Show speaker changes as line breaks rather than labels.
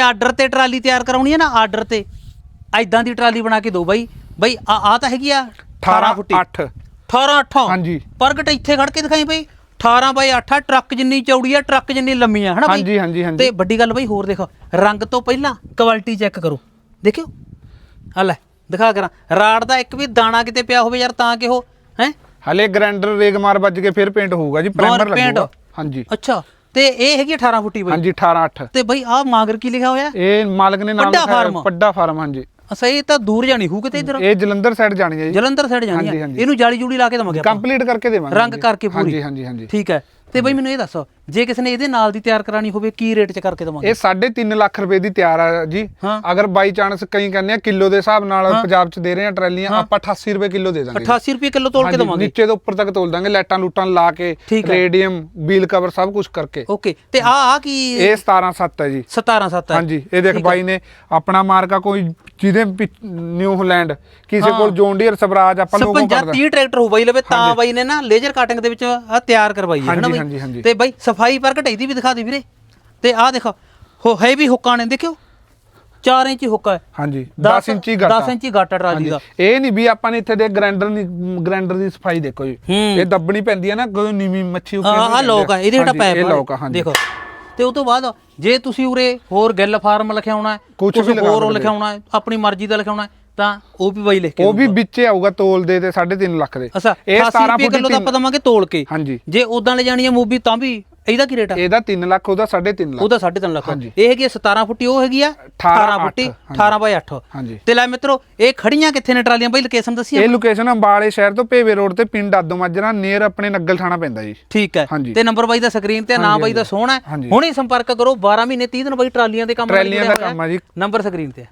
Order ਤੇ trolley ਤਿਆਰ ਕਰਾਉਣੀ ਹੈ ਨਾ ਆਰਡਰ ਤੇ? ਐਦਾਂ ਦੀ ਟਰਾਲੀ ਬਣਾ ਕੇ ਦਿਓ ਬਾਈ। ਬਾਈ ਆ ਆ ਤਾਂ ਹੈਗੀ ਆ 18 ਫੁੱਟੀ।
8
18 8
ਹਾਂਜੀ।
ਪ੍ਰਗਟ ਇੱਥੇ ਖੜ ਕੇ ਦਿਖਾਈ ਬਈ। 18 ਬਾਈ 8 ਆ ਟਰੱਕ ਜਿੰਨੀ ਚੌੜੀ ਆ ਟਰੱਕ ਜਿੰਨੀ ਲੰਮੀ ਆ ਹਨਾ ਬਾਈ?
ਹਾਂਜੀ, ਹਾਂਜੀ, ਹਾਂਜੀ।
ਤੇ ਵੱਡੀ ਗੱਲ ਬਈ ਹੋਰ ਦੇਖੋ ਰੰਗ ਤੋਂ ਪਹਿਲਾਂ ਕੁਆਲਿਟੀ ਚੈੱਕ ਕਰੋ। ਦੇਖਿਓ? ਆ ਲੈ ਦਿਖਾ ਕਰਾਂ। ਰਾੜ ਦਾ ਇੱਕ ਵੀ ਦਾਣਾ ਕਿਤੇ ਪਿਆ ਹੋਵੇ ਯਾਰ ਤਾਂ ਕਿ ਉਹ ਹੈ?
ਹਲੇ ਗ੍ਰੈਂਡਰ ਰੇਗ ਮਾਰ ਵੱਜ ਕੇ ਫਿਰ ਪੇਂਟ ਹੋਊਗਾ ਜੀ ਪ੍ਰਾਈਮਰ? ਲੱਗੂਗਾ। ਹਾਂਜੀ।
ਅੱਛਾ। ਤੇ ਇਹ ਹੈਗੀ 18 ਫੁੱਟੀ ਬਈ।
ਹਾਂਜੀ 18 8
ਤੇ ਬਈ ਆ ਮਾਗਰ ਕੀ ਲਿਖਿਆ ਹੋਇਆ?
ਇਹ ਮਾਲਕ ਨੇ ਨਾਮ ਲਿਖਿਆ
ਫਾਰਮ।
ਵੱਡਾ ਫਾਰਮ ਹਾਂਜੀ।
ਅਸਾ ਇਹ ਤਾਂ ਦੂਰ ਜਾਣੀ ਹੂ ਕਿਤੇ ਇਧਰ?
ਇਹ ਜਲੰਧਰ ਸਾਈਡ ਜਾਣੀ ਹੈ ਜੀ।
ਜਲੰਧਰ ਸਾਈਡ ਜਾਣੀ
ਹਾਂਜੀ।
ਇਹਨੂੰ ਜਾਲੀ ਜੂਲੀ ਲਾ ਕੇ ਦਵਾਂਗੇ ਆਪਾਂ।
ਕੰਪਲੀਟ ਕਰਕੇ ਦੇਵਾਂਗੇ
ਰੰਗ। ਕਰਕੇ ਪੂਰੀ।
ਹਾਂਜੀ ਹਾਂਜੀ ਹਾਂਜੀ।
ਠੀਕ ਹੈ। ਤੇ ਬਈ ਮੈਨੂੰ ਇਹ ਦੱਸੋ ਜੇ ਕਿਸੇ ਨੇ ਇਹਦੇ ਨਾਲ ਦੀ ਤਿਆਰ ਕਰਾਣੀ ਹੋਵੇ ਕੀ ਰੇਟ ਚ ਕਰਕੇ ਦਵਾਂਗੇ?
ਇਹ 3.5 ਲੱਖ ਰੁਪਏ ਦੀ ਤਿਆਰ ਆ ਜੀ।
ਹਾਂ।
ਅਗਰ ਬਾਈ ਚਾਂਸ ਕਈ ਕਹਿੰਦੇ ਆ ਕਿਲੋ ਦੇ ਹਿਸਾਬ ਨਾਲ ਪੰਜਾਬ ਚ ਦੇ ਰਹੇ ਆ ਟਰਾਲੀਆਂ ਆਪਾਂ 88 ਰੁਪਏ ਕਿਲੋ ਦੇ ਦਾਂਗੇ ਜੀ।
88 ਰੁਪਏ ਕਿਲੋ ਤੋਲ ਕੇ
ਹਾਂਜੀ,
ਦਵਾਂਗੇ।
ਨੀਚੇ ਤੋਂ ਉੱਪਰ ਤੱਕ ਤੋਲ ਦਾਂਗੇ ਲਾਈਟਾਂ ਲੂਟਾਂ ਲਾ ਕੇ
ਠੀਕ ਹੈ।
ਰੇਡੀਅਮ ਵੀਲ ਕਵਰ ਸਭ ਕੁਝ ਕਰਕੇ।
ਓਕੇ ਤੇ ਆ ਆ ਕੀ?
ਇਹ 17 7 ਹੈ ਜੀ।
17 7 ਹੈ।
ਹਾਂਜੀ ਇਹ ਦੇਖ ਬਾਈ ਨੇ ਆਪਣਾ ਮਾਰਕਾ ਕੋਈ ਜਿਹਦੇ ਨਿਊ ਹਾਲੈਂਡ ਕਿਸੇ ਕੋਲ ਜੌਨ ਡੀਅਰ ਸਵਰਾਜ ਆਪਾਂ ਲੋਗੋ
55
ਕਰਦਾ।
30 ਟਰੈਕਟਰ ਹੋ ਬਾਈ ਲਵੇ ਤਾਂ ਬਾਈ ਨੇ ਨਾ ਲੇਜ਼ਰ ਕਟਿੰਗ ਦੇ ਵਿੱਚ ਆ ਤਿਆਰ ਕਰਵਾਈ ਹੈ ਨਾ
ਹਾਂਜੀ,
ਬਾਈ?
ਹਾਂਜੀ, ਹਾਂਜੀ।
ਤੇ ਬਾਈ ਸਫ਼ਾਈ ਪਰ ਘਟਾਈ ਦੀ ਵੀ ਦਿਖਾ ਦੇ ਵੀਰੇ। ਤੇ ਆਹ ਦੇਖੋ ਹੋ ਹੈਵੀ ਹੁੱਕਾਂ ਨੇ ਦੇਖਿਓ। 4 ਇੰਚੀ ਹੁੱਕਾ ਹੈ।
ਹਾਂਜੀ 10 ਇੰਚੀ ਗਾਟਾ
10 ਇੰਚੀ ਗਾਟਾ ਟਰਾਲੀ ਦਾ।
ਇਹ ਨਹੀਂ ਵੀ ਆਪਾਂ ਨੇ ਇੱਥੇ ਦੇ ਗ੍ਰੈਂਡਰ ਨਹੀਂ ਗ੍ਰੈਂਡਰ ਦੀ ਸਫ਼ਾਈ ਦੇਖੋ ਜੀ।
ਹੂੰ।
ਇਹ ਦੱਬਣੀ ਪੈਂਦੀ ਹੈ ਨਾ ਕੋਈ ਨੀਵੀਂ ਮੱਛੀ ਉੱਪਰ
ਆ ਆ ਲੋਕ ਆ ਇਹਦੇ
ਹਾਂਜੀ,
ਪੈਪ ਦੇਖੋ। ਤੇ ਉਸ ਤੋਂ ਬਾਅਦ ਜੇ ਤੁਸੀਂ ਉਰੇ ਹੋਰ ਗਿੱਲ ਫਾਰਮ ਲਿਖਾਉਣਾ ਹੈ
ਕੁਛ ਵੀ
ਹੋਰ
ਸਕਦੇ।
ਲਿਖਾਉਣਾ ਹੈ ਆਪਣੀ ਮਰਜ਼ੀ ਦਾ ਲਿਖਾਉਣਾ ਹੈ ਤਾਂ ਉਹ ਵੀ ਬਾਈ ਲਿਖ ਕੇ
ਉਹ ਵੀ ਵਿੱਚੇ ਆਊਗਾ ਤੋਲ ਦੇ ਤੇ 3.5 ਲੱਖ ਦੇ।
ਅੱਛਾ
ਇਹ
88
17
ਰੁਪਏ
ਫੁੱਟ
ਕਿਲੋ ਦਾ ਆਪਾਂ ਦਵਾਂਗੇ ਤੋਲ ਕੇ।
ਹਾਂਜੀ।
ਜੇ ਉਦਾਂ ਲੈ ਜਾਣੀ ਹੈ ਮੂਵੀ ਤਾਂ ਵੀ ਇਹਦਾ ਕੀ ਰੇਟ ਆ?
ਇਹਦਾ 3 ਲੱਖ ਉਹਦਾ 3.5 ਲੱਖ।
ਉਹਦਾ 3.5 ਲੱਖ। ਇਹ ਹੈਗੀ ਆ 17 ਫੁੱਟੀ ਉਹ ਹੈਗੀ ਆ 18 ਫੁੱਟੀ 18 ਬਾਈ 8
ਹਾਂਜੀ।
ਤੇ ਲੈ ਮਿੱਤਰੋ ਇਹ ਖੜੀਆਂ ਕਿੱਥੇ ਨੇ ਟਰਾਲੀਆਂ? ਬਾਈ ਲੋਕੇਸ਼ਨ ਦੱਸੀ
ਇਹ ਲੋਕੇਸ਼ਨ ਅੰਬਾਲੇ ਸ਼ਹਿਰ ਤੋਂ ਭੇਵੇ ਰੋਡ ਤੇ ਪਿੰਡ ਆਦੋ ਮਾਜਰਾ ਨੀਅਰ ਆਪਣੇ ਨੱਗਲ ਥਾਣਾ ਪੈਂਦਾ ਜੀ।
ਠੀਕ ਹੈ। ਤੇ ਨੰਬਰ ਬਾਈ ਦਾ ਸਕਰੀਨ ਤੇ ਨਾਮ ਬਾਈ ਦਾ ਸੋਹਣਾ। ਹੁਣੇ ਸੰਪਰਕ ਕਰੋ 12 ਮਹੀਨੇ 30 ਦਿਨ ਬਾਈ ਟਰਾਲੀਆਂ ਦੇ ਕੰਮ
ਟਰਾਲੀਆਂ ਦਾ ਕੰਮ ਆ ਜੀ।
ਨੰਬਰ ਸਕਰੀਨ ਤੇ